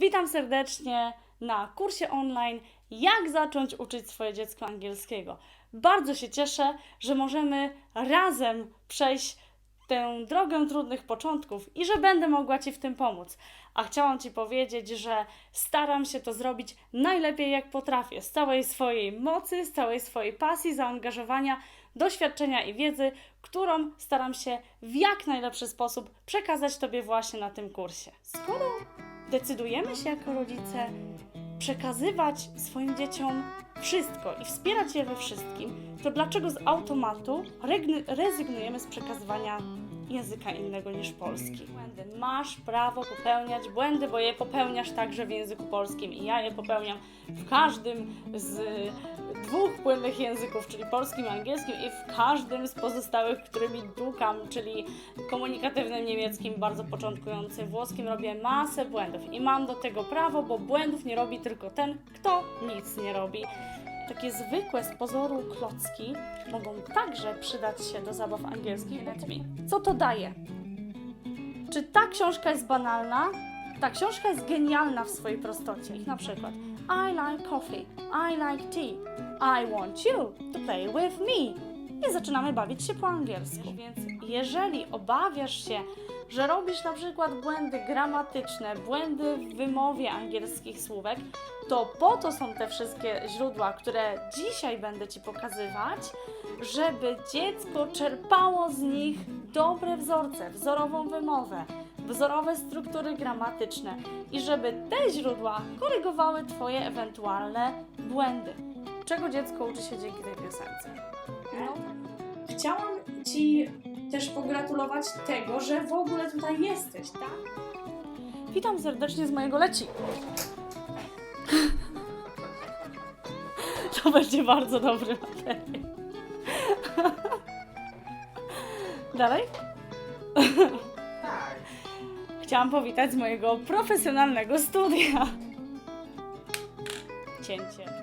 Witam serdecznie na kursie online Jak zacząć uczyć swoje dziecko angielskiego. Bardzo się cieszę, że możemy razem przejść tę drogę trudnych początków i że będę mogła Ci w tym pomóc. A chciałam Ci powiedzieć, że staram się to zrobić najlepiej jak potrafię, z całej swojej mocy, z całej swojej pasji, zaangażowania, doświadczenia i wiedzy, którą staram się w jak najlepszy sposób przekazać Tobie właśnie na tym kursie. Skoro decydujemy się jako rodzice przekazywać swoim dzieciom wszystko i wspierać je we wszystkim, to dlaczego z automatu rezygnujemy z przekazywania języka innego niż polski? Błędy. Masz prawo popełniać błędy, bo je popełniasz także w języku polskim i ja je popełniam w każdym z dwóch płynnych języków, czyli polskim i angielskim i w każdym z pozostałych, którymi dukam, czyli komunikatywnym niemieckim, bardzo początkującym włoskim, robię masę błędów i mam do tego prawo, bo błędów nie robi tylko ten, kto nic nie robi. Takie zwykłe z pozoru klocki mogą także przydać się do zabaw angielskich dziećmi. Co to daje? Czy ta książka jest banalna? Ta książka jest genialna w swojej prostocie. Ich na przykład I like coffee, I like tea, I want you to play with me. I zaczynamy bawić się po angielsku. Więc jeżeli obawiasz się, że robisz na przykład błędy gramatyczne, błędy w wymowie angielskich słówek, to po to są te wszystkie źródła, które dzisiaj będę Ci pokazywać, żeby dziecko czerpało z nich dobre wzorce, wzorową wymowę, wzorowe struktury gramatyczne i żeby te źródła korygowały Twoje ewentualne błędy. Czego dziecko uczy się dzięki tej piosence? No, Chciałam Ci też pogratulować tego, że w ogóle tutaj jesteś, tak? Witam serdecznie z mojego leci. To będzie bardzo dobry materiał. Dalej? Tak. Chciałam powitać z mojego profesjonalnego studia. Cięcie.